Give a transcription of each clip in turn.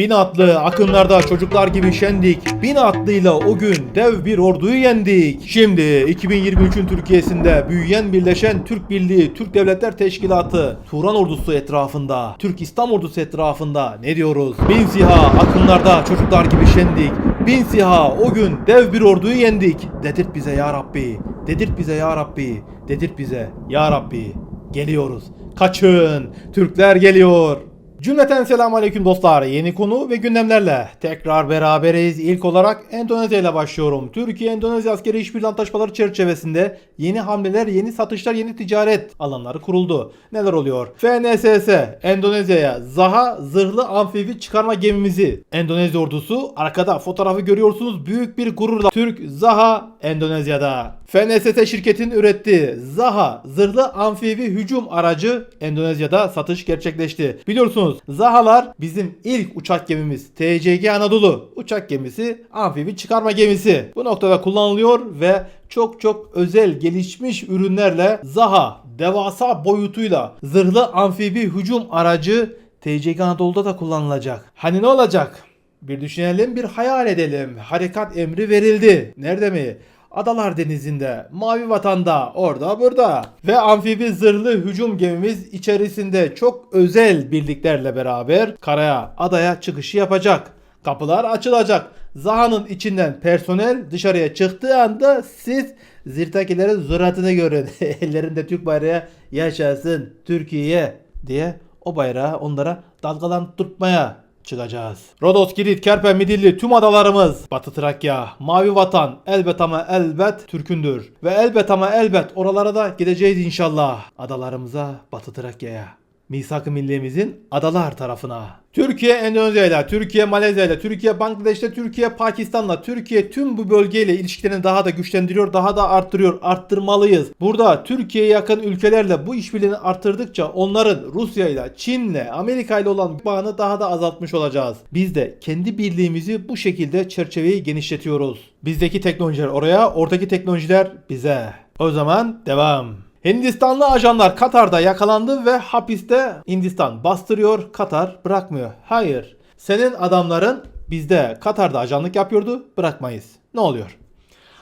Bin atlı akınlarda çocuklar gibi şendik. Bin atlıyla o gün dev bir orduyu yendik. Şimdi 2023'ün Türkiye'sinde büyüyen birleşen Türk Birliği, Türk Devletler Teşkilatı, Turan ordusu etrafında, Türk İslam ordusu etrafında ne diyoruz? Bin siha akınlarda çocuklar gibi şendik. Bin siha o gün dev bir orduyu yendik. Dedirt bize ya Rabbi. Dedirt bize ya Rabbi. Dedirt bize ya Rabbi. Geliyoruz. Kaçın. Türkler geliyor. Cümleten selamun aleyküm dostlar. Yeni konu ve gündemlerle tekrar beraberiz. İlk olarak Endonezya ile başlıyorum. Türkiye-Endonezya askeri işbirliği antlaşmaları çerçevesinde yeni hamleler, yeni satışlar, yeni ticaret alanları kuruldu. Neler oluyor? FNSS Endonezya'ya Zaha zırhlı amfibi çıkarma gemimizi Endonezya ordusu arkada fotoğrafı görüyorsunuz büyük bir gururla Türk Zaha Endonezya'da. FNSS şirketin ürettiği Zaha zırhlı amfibi hücum aracı Endonezya'da satış gerçekleşti. Biliyorsunuz Zahalar bizim ilk uçak gemimiz. TCG Anadolu uçak gemisi, amfibi çıkarma gemisi. Bu noktada kullanılıyor ve çok çok özel gelişmiş ürünlerle Zaha devasa boyutuyla zırhlı amfibi hücum aracı TCG Anadolu'da da kullanılacak. Hani ne olacak? Bir düşünelim, bir hayal edelim. Harekat emri verildi. Nerede mi? Adalar Denizi'nde, Mavi Vatan'da, orada burada. Ve amfibi zırhlı hücum gemimiz içerisinde çok özel birliklerle beraber karaya, adaya çıkışı yapacak. Kapılar açılacak. Zaha'nın içinden personel dışarıya çıktığı anda siz zirtakilerin zuratını görün. Ellerinde Türk bayrağı yaşasın Türkiye diye o bayrağı onlara dalgalandırmaya çıkacağız. Rodos, Girit, Kerpen, Midilli tüm adalarımız Batı Trakya, Mavi Vatan elbet ama elbet Türkündür. Ve elbet ama elbet oralara da gideceğiz inşallah. Adalarımıza Batı Trakya'ya. Misak-ı millimizin adalar tarafına. Türkiye Endonezya ile, Türkiye Malezya ile, Türkiye Bangladeş'te, Türkiye Pakistan'la, Türkiye tüm bu bölgeyle ilişkilerini daha da güçlendiriyor, daha da arttırıyor, arttırmalıyız. Burada Türkiye'ye yakın ülkelerle bu işbirliğini arttırdıkça onların Rusya ile, Çin'le, Amerika ile olan bağını daha da azaltmış olacağız. Biz de kendi birliğimizi bu şekilde çerçeveyi genişletiyoruz. Bizdeki teknolojiler oraya, oradaki teknolojiler bize. O zaman devam. Hindistanlı ajanlar Katar'da yakalandı ve hapiste Hindistan bastırıyor, Katar bırakmıyor. Hayır. Senin adamların bizde Katar'da ajanlık yapıyordu, bırakmayız. Ne oluyor?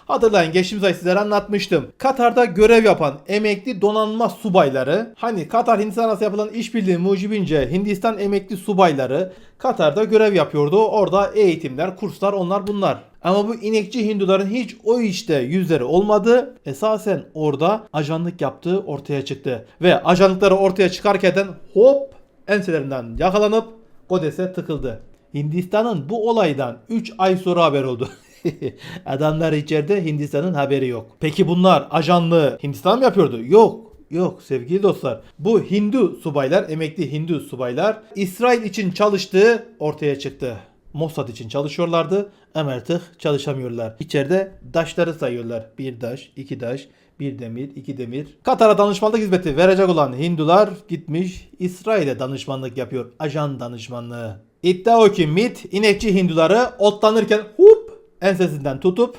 Hatırlayın geçtiğimiz ay sizlere anlatmıştım. Katar'da görev yapan emekli donanma subayları, hani Katar Hindistan arası yapılan işbirliği mucibince Hindistan emekli subayları Katar'da görev yapıyordu. Orada eğitimler, kurslar onlar bunlar. Ama bu inekçi Hinduların hiç o işte yüzleri olmadı. Esasen orada ajanlık yaptığı ortaya çıktı. Ve ajanlıkları ortaya çıkarken hop enselerinden yakalanıp Kodes'e tıkıldı. Hindistan'ın bu olaydan 3 ay sonra haber oldu. Adamlar içeride Hindistan'ın haberi yok. Peki bunlar ajanlığı Hindistan mı yapıyordu? Yok. Yok sevgili dostlar. Bu Hindu subaylar, emekli Hindu subaylar İsrail için çalıştığı ortaya çıktı. Mossad için çalışıyorlardı ama artık çalışamıyorlar. İçeride daşları sayıyorlar. Bir daş, iki daş, bir demir, iki demir. Katar'a danışmanlık hizmeti verecek olan Hindular gitmiş İsrail'e danışmanlık yapıyor. Ajan danışmanlığı. İddia o ki MIT inekçi Hinduları otlanırken hup ensesinden tutup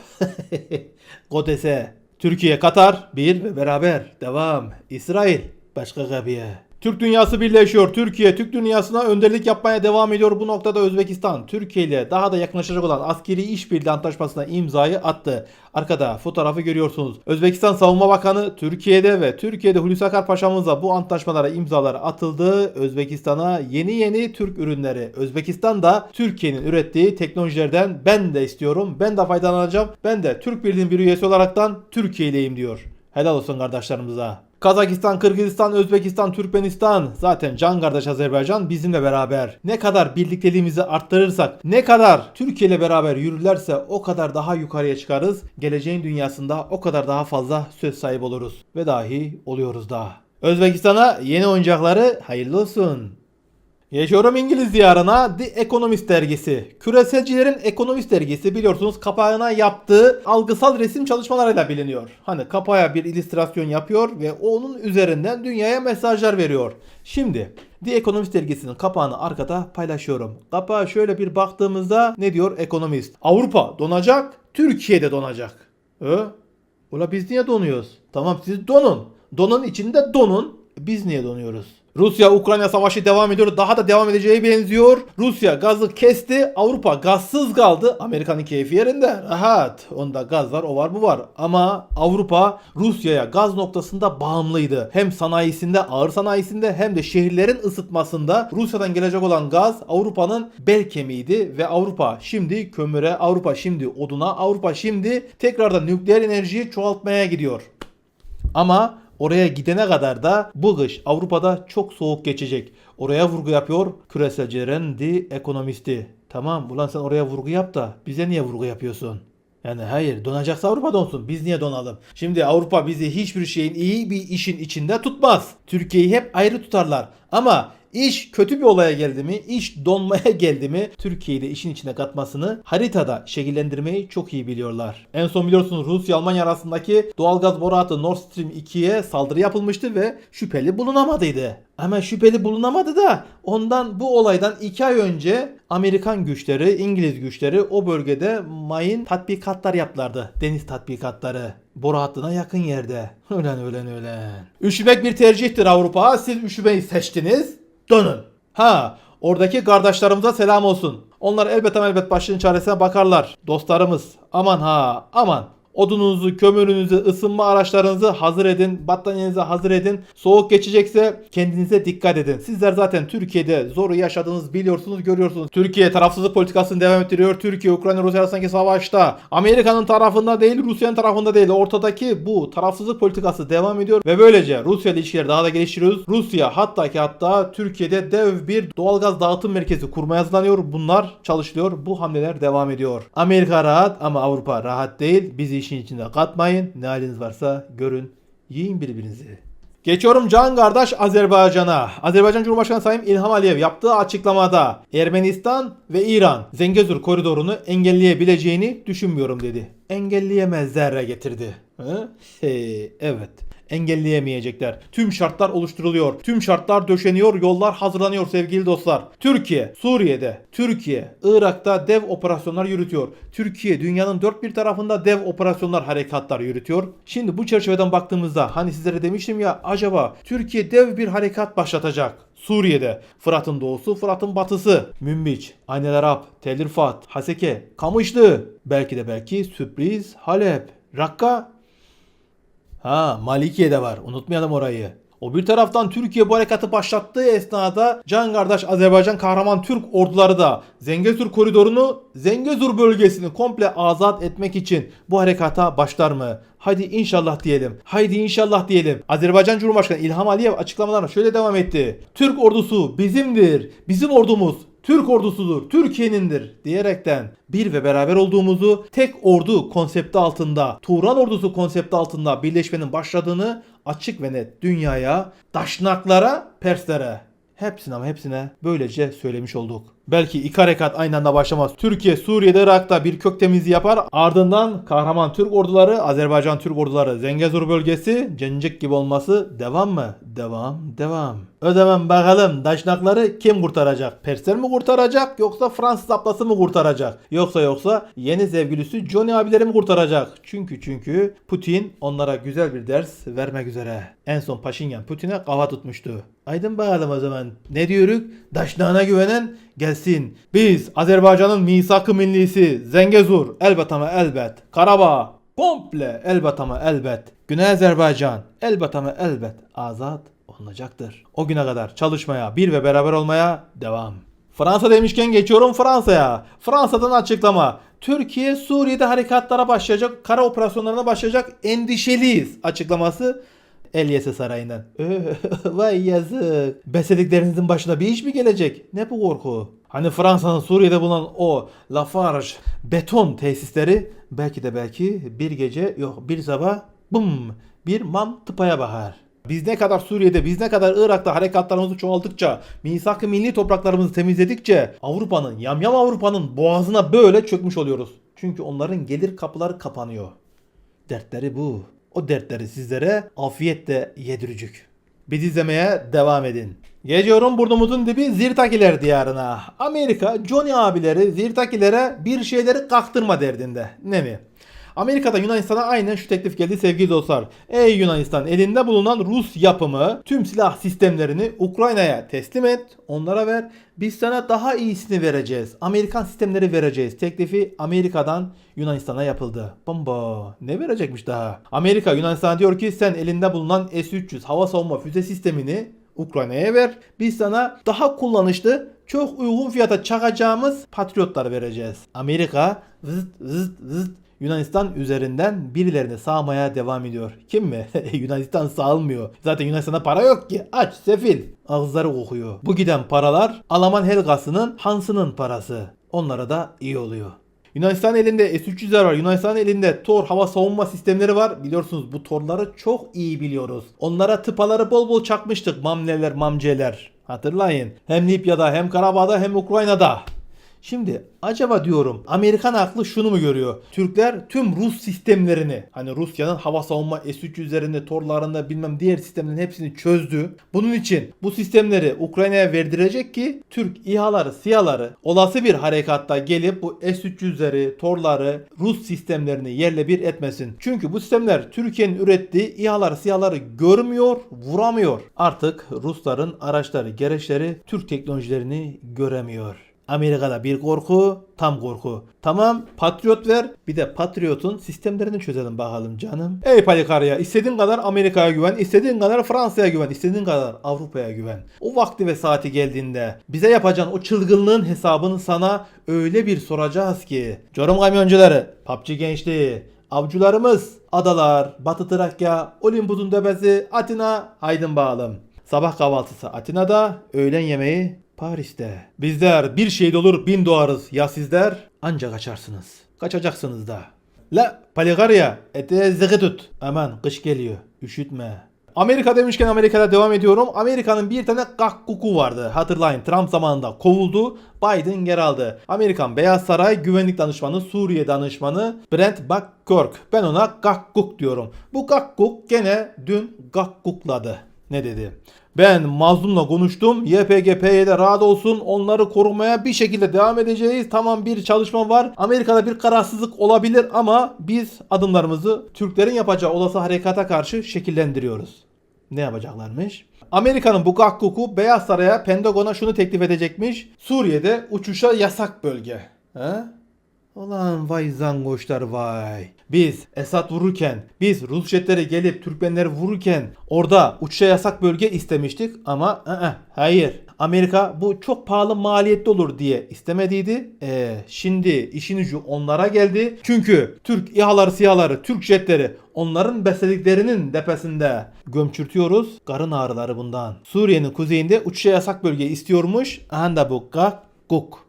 Kodes'e Türkiye, Katar bir ve beraber devam. İsrail başka kapıya. Türk dünyası birleşiyor. Türkiye Türk dünyasına önderlik yapmaya devam ediyor. Bu noktada Özbekistan Türkiye ile daha da yakınlaşacak olan askeri işbirliği antlaşmasına imzayı attı. Arkada fotoğrafı görüyorsunuz. Özbekistan Savunma Bakanı Türkiye'de ve Türkiye'de Hulusi Akar Paşa'mızla bu antlaşmalara imzalar atıldı. Özbekistan'a yeni yeni Türk ürünleri. Özbekistan da Türkiye'nin ürettiği teknolojilerden ben de istiyorum. Ben de faydalanacağım. Ben de Türk Birliği'nin bir üyesi olaraktan Türkiye'leyim diyor. Helal olsun kardeşlerimize. Kazakistan, Kırgızistan, Özbekistan, Türkmenistan zaten can kardeş Azerbaycan bizimle beraber. Ne kadar birlikteliğimizi arttırırsak, ne kadar Türkiye ile beraber yürürlerse o kadar daha yukarıya çıkarız. Geleceğin dünyasında o kadar daha fazla söz sahibi oluruz ve dahi oluyoruz da. Özbekistan'a yeni oyuncakları hayırlı olsun. Geçiyorum İngiliz diyarına The Economist dergisi. Küreselcilerin Economist dergisi biliyorsunuz kapağına yaptığı algısal resim çalışmalarıyla biliniyor. Hani kapağa bir illüstrasyon yapıyor ve onun üzerinden dünyaya mesajlar veriyor. Şimdi The Economist dergisinin kapağını arkada paylaşıyorum. Kapağa şöyle bir baktığımızda ne diyor Economist? Avrupa donacak, Türkiye'de donacak. E? Ula biz niye donuyoruz? Tamam siz donun. Donun içinde donun. Biz niye donuyoruz? Rusya-Ukrayna savaşı devam ediyor. Daha da devam edeceği benziyor. Rusya gazı kesti. Avrupa gazsız kaldı. Amerika'nın keyfi yerinde. Rahat. Onda gaz var, o var, bu var. Ama Avrupa Rusya'ya gaz noktasında bağımlıydı. Hem sanayisinde, ağır sanayisinde hem de şehirlerin ısıtmasında Rusya'dan gelecek olan gaz Avrupa'nın bel kemiğiydi ve Avrupa şimdi kömüre, Avrupa şimdi oduna, Avrupa şimdi tekrardan nükleer enerjiyi çoğaltmaya gidiyor. Ama oraya gidene kadar da bu kış Avrupa'da çok soğuk geçecek. Oraya vurgu yapıyor küreselcilerin di ekonomisti. Tamam ulan sen oraya vurgu yap da bize niye vurgu yapıyorsun? Yani hayır donacaksa Avrupa donsun. Biz niye donalım? Şimdi Avrupa bizi hiçbir şeyin iyi bir işin içinde tutmaz. Türkiye'yi hep ayrı tutarlar. Ama iş kötü bir olaya geldi mi, iş donmaya geldi mi Türkiye'yi de işin içine katmasını haritada şekillendirmeyi çok iyi biliyorlar. En son biliyorsunuz Rusya Almanya arasındaki doğalgaz boru hattı Nord Stream 2'ye saldırı yapılmıştı ve şüpheli bulunamadıydı. Ama şüpheli bulunamadı da ondan bu olaydan 2 ay önce Amerikan güçleri, İngiliz güçleri o bölgede mayın tatbikatlar yaptılardı. Deniz tatbikatları. Boru hattına yakın yerde. Ölen ölen ölen. Üşümek bir tercihtir Avrupa. Siz üşümeyi seçtiniz. Dönün. Ha oradaki kardeşlerimize selam olsun. Onlar elbet elbet başının çaresine bakarlar. Dostlarımız aman ha aman. Odununuzu, kömürünüzü, ısınma araçlarınızı hazır edin. Battaniyenizi hazır edin. Soğuk geçecekse kendinize dikkat edin. Sizler zaten Türkiye'de zoru yaşadığınızı biliyorsunuz, görüyorsunuz. Türkiye tarafsızlık politikasını devam ettiriyor. Türkiye, Ukrayna, Rusya arasındaki savaşta Amerika'nın tarafında değil, Rusya'nın tarafında değil. Ortadaki bu tarafsızlık politikası devam ediyor ve böylece Rusya ile ilişkileri daha da geliştiriyoruz. Rusya hatta ki hatta Türkiye'de dev bir doğalgaz dağıtım merkezi kurmaya hazırlanıyor. Bunlar çalışılıyor. Bu hamleler devam ediyor. Amerika rahat ama Avrupa rahat değil. Bizi işin içinde katmayın. Ne haliniz varsa görün. Yiyin birbirinizi. Geçiyorum can kardeş Azerbaycan'a. Azerbaycan Cumhurbaşkanı Sayın İlham Aliyev yaptığı açıklamada Ermenistan ve İran Zengezur koridorunu engelleyebileceğini düşünmüyorum dedi. Engelleyemezler getirdi. Hı? Hey, evet engelleyemeyecekler. Tüm şartlar oluşturuluyor. Tüm şartlar döşeniyor, yollar hazırlanıyor sevgili dostlar. Türkiye, Suriye'de, Türkiye, Irak'ta dev operasyonlar yürütüyor. Türkiye dünyanın dört bir tarafında dev operasyonlar, harekatlar yürütüyor. Şimdi bu çerçeveden baktığımızda hani sizlere demiştim ya acaba Türkiye dev bir harekat başlatacak. Suriye'de. Fırat'ın doğusu, Fırat'ın batısı, Münbiç, Aynel Arap, Tel Rifat, Haseke, Kamışlı, belki de belki sürpriz Halep, Rakka? Ha Malikiye'de var. Unutmayalım orayı. O bir taraftan Türkiye bu harekatı başlattığı esnada can kardeş Azerbaycan kahraman Türk orduları da Zengezur koridorunu Zengezur bölgesini komple azat etmek için bu harekata başlar mı? Haydi inşallah diyelim. Haydi inşallah diyelim. Azerbaycan Cumhurbaşkanı İlham Aliyev açıklamalarına şöyle devam etti. Türk ordusu bizimdir. Bizim ordumuz Türk ordusudur, Türkiye'nindir diyerekten bir ve beraber olduğumuzu tek ordu konsepti altında, Turan ordusu konsepti altında birleşmenin başladığını açık ve net dünyaya, daşnaklara, Perslere hepsine ama hepsine böylece söylemiş olduk. Belki iki harekat aynı anda başlamaz. Türkiye, Suriye'de, Irak'ta bir kök temizliği yapar. Ardından kahraman Türk orduları, Azerbaycan Türk orduları, Zengezur bölgesi, cencik gibi olması devam mı? Devam, devam. Ödemem bakalım daşnakları kim kurtaracak? Persler mi kurtaracak yoksa Fransız ablası mı kurtaracak? Yoksa yoksa yeni sevgilisi Johnny abileri mi kurtaracak? Çünkü çünkü Putin onlara güzel bir ders vermek üzere. En son Paşinyan Putin'e kafa tutmuştu. Aydın bakalım o zaman. Ne diyoruz? Daşnağına güvenen gelsin. Biz Azerbaycan'ın misak-ı millisi Zengezur elbet ama elbet. Karabağ komple elbet ama elbet. Güney Azerbaycan elbet ama elbet azat olunacaktır. O güne kadar çalışmaya, bir ve beraber olmaya devam. Fransa demişken geçiyorum Fransa'ya. Fransa'dan açıklama. Türkiye Suriye'de harekatlara başlayacak, kara operasyonlarına başlayacak endişeliyiz açıklaması Elyese Sarayı'ndan. Vay yazık. Beslediklerinizin başına bir iş mi gelecek? Ne bu korku? Hani Fransa'nın Suriye'de bulunan o Lafarge beton tesisleri belki de belki bir gece yok bir sabah bum bir mam tıpaya bakar. Biz ne kadar Suriye'de, biz ne kadar Irak'ta harekatlarımızı çoğalttıkça, misak-ı milli topraklarımızı temizledikçe Avrupa'nın, yamyam Avrupa'nın boğazına böyle çökmüş oluyoruz. Çünkü onların gelir kapıları kapanıyor. Dertleri bu. O dertleri sizlere afiyetle yediricik. Biz izlemeye devam edin. Geçiyorum burnumuzun dibi Zirtakiler diyarına. Amerika Johnny abileri Zirtakilere bir şeyleri kaktırma derdinde. Ne mi? Amerika'da Yunanistan'a aynen şu teklif geldi sevgili dostlar. Ey Yunanistan elinde bulunan Rus yapımı tüm silah sistemlerini Ukrayna'ya teslim et. Onlara ver. Biz sana daha iyisini vereceğiz. Amerikan sistemleri vereceğiz. Teklifi Amerika'dan Yunanistan'a yapıldı. Bomba. Ne verecekmiş daha? Amerika Yunanistan'a diyor ki sen elinde bulunan S-300 hava savunma füze sistemini Ukrayna'ya ver. Biz sana daha kullanışlı, çok uygun fiyata çakacağımız patriotlar vereceğiz. Amerika zıt zıt zıt Yunanistan üzerinden birilerini sağmaya devam ediyor. Kim mi? Yunanistan sağılmıyor. Zaten Yunanistan'da para yok ki. Aç, sefil. Ağızları kokuyor. Bu giden paralar Alman Helgası'nın Hans'ının parası. Onlara da iyi oluyor. Yunanistan elinde S-300'ler var. Yunanistan elinde Tor hava savunma sistemleri var. Biliyorsunuz bu Tor'ları çok iyi biliyoruz. Onlara tıpaları bol bol çakmıştık. Mamneler, mamceler. Hatırlayın. Hem Libya'da hem Karabağ'da hem Ukrayna'da. Şimdi acaba diyorum Amerikan aklı şunu mu görüyor? Türkler tüm Rus sistemlerini hani Rusya'nın hava savunma S-300'lerinde, torlarında bilmem diğer sistemlerin hepsini çözdü. Bunun için bu sistemleri Ukrayna'ya verdirecek ki Türk İHA'ları, SİHA'ları olası bir harekatta gelip bu S-300'leri, torları, Rus sistemlerini yerle bir etmesin. Çünkü bu sistemler Türkiye'nin ürettiği İHA'ları, SİHA'ları görmüyor, vuramıyor. Artık Rusların araçları, gereçleri Türk teknolojilerini göremiyor. Amerika'da bir korku, tam korku. Tamam, Patriot ver. Bir de Patriot'un sistemlerini çözelim bakalım canım. Ey Palikarya, istediğin kadar Amerika'ya güven, istediğin kadar Fransa'ya güven, istediğin kadar Avrupa'ya güven. O vakti ve saati geldiğinde bize yapacağın o çılgınlığın hesabını sana öyle bir soracağız ki. Corum kamyoncuları, PUBG gençliği, avcılarımız, adalar, Batı Trakya, Olimpus'un tepesi, Atina, haydın bağlım. Sabah kahvaltısı Atina'da, öğlen yemeği Paris'te. Bizler bir şehit olur bin doğarız. Ya sizler ancak kaçarsınız. Kaçacaksınız da. La Paligarya ete zıkı tut. Aman kış geliyor. Üşütme. Amerika demişken Amerika'da devam ediyorum. Amerika'nın bir tane kakkuku vardı. Hatırlayın Trump zamanında kovuldu. Biden geri aldı. Amerikan Beyaz Saray Güvenlik Danışmanı Suriye Danışmanı Brent McGurk. Ben ona gakkuk diyorum. Bu gakkuk gene dün gakkukladı. Ne dedi? Ben mazlumla konuştum. YPG, PYD rahat olsun. Onları korumaya bir şekilde devam edeceğiz. Tamam bir çalışma var. Amerika'da bir kararsızlık olabilir ama biz adımlarımızı Türklerin yapacağı olası harekata karşı şekillendiriyoruz. Ne yapacaklarmış? Amerika'nın bu Gakkuku Beyaz Saray'a Pentagon'a şunu teklif edecekmiş. Suriye'de uçuşa yasak bölge. He? Ulan vay zangoşlar vay. Biz Esad vururken, biz Rus jetleri gelip Türkmenleri vururken orada uçuşa yasak bölge istemiştik ama ı-ı, hayır. Amerika bu çok pahalı maliyetli olur diye istemediydi. Ee, şimdi işin ucu onlara geldi. Çünkü Türk İHA'ları, SİHA'ları, Türk jetleri onların beslediklerinin depesinde gömçürtüyoruz. Karın ağrıları bundan. Suriye'nin kuzeyinde uçuşa yasak bölge istiyormuş. Aha da bu guk.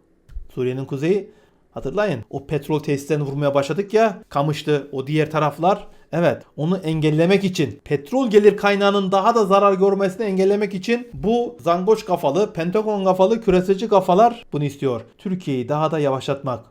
Suriye'nin kuzeyi Hatırlayın o petrol tesislerini vurmaya başladık ya Kamış'tı o diğer taraflar. Evet onu engellemek için petrol gelir kaynağının daha da zarar görmesini engellemek için bu zangoç kafalı, pentagon kafalı, küreseci kafalar bunu istiyor. Türkiye'yi daha da yavaşlatmak.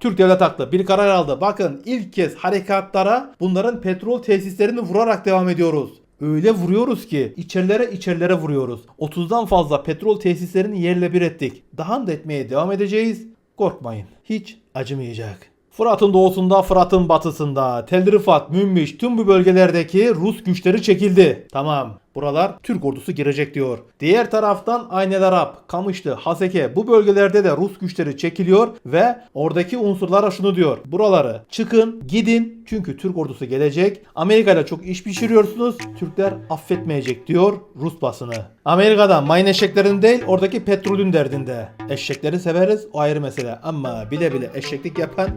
Türk devlet haklı bir karar aldı. Bakın ilk kez harekatlara bunların petrol tesislerini vurarak devam ediyoruz. Öyle vuruyoruz ki içerilere içerilere vuruyoruz. 30'dan fazla petrol tesislerini yerle bir ettik. Daha da etmeye devam edeceğiz. Korkmayın. Hiç acımayacak. Fırat'ın doğusunda, Fırat'ın batısında, Tel Rifat, Münbiş tüm bu bölgelerdeki Rus güçleri çekildi. Tamam. Buralar Türk ordusu girecek diyor. Diğer taraftan Aynel Arap, Kamışlı, Haseke bu bölgelerde de Rus güçleri çekiliyor ve oradaki unsurlara şunu diyor. Buraları çıkın, gidin çünkü Türk ordusu gelecek. Amerika ile çok iş pişiriyorsunuz. Türkler affetmeyecek diyor Rus basını. Amerika'da mayın eşeklerin değil oradaki petrolün derdinde. Eşekleri severiz o ayrı mesele ama bile bile eşeklik yapan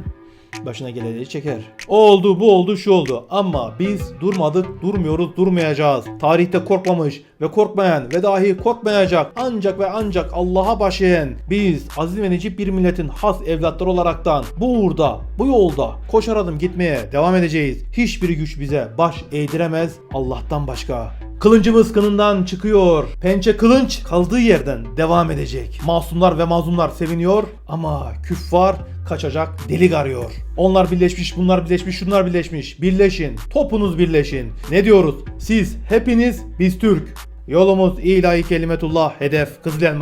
başına geleni çeker. O oldu, bu oldu, şu oldu. Ama biz durmadık, durmuyoruz, durmayacağız. Tarihte korkmamış ve korkmayan ve dahi korkmayacak ancak ve ancak Allah'a baş eğen biz aziz ve necip bir milletin has evlatları olaraktan bu uğurda, bu yolda koşar adım gitmeye devam edeceğiz. Hiçbir güç bize baş eğdiremez Allah'tan başka. Kılıncımız kınından çıkıyor. Pençe kılınç kaldığı yerden devam edecek. Masumlar ve mazlumlar seviniyor ama küffar kaçacak delik arıyor. Onlar birleşmiş, bunlar birleşmiş, şunlar birleşmiş. Birleşin. Topunuz birleşin. Ne diyoruz? Siz hepiniz biz Türk. Yolumuz ilahi kelimetullah, hedef Kızıl.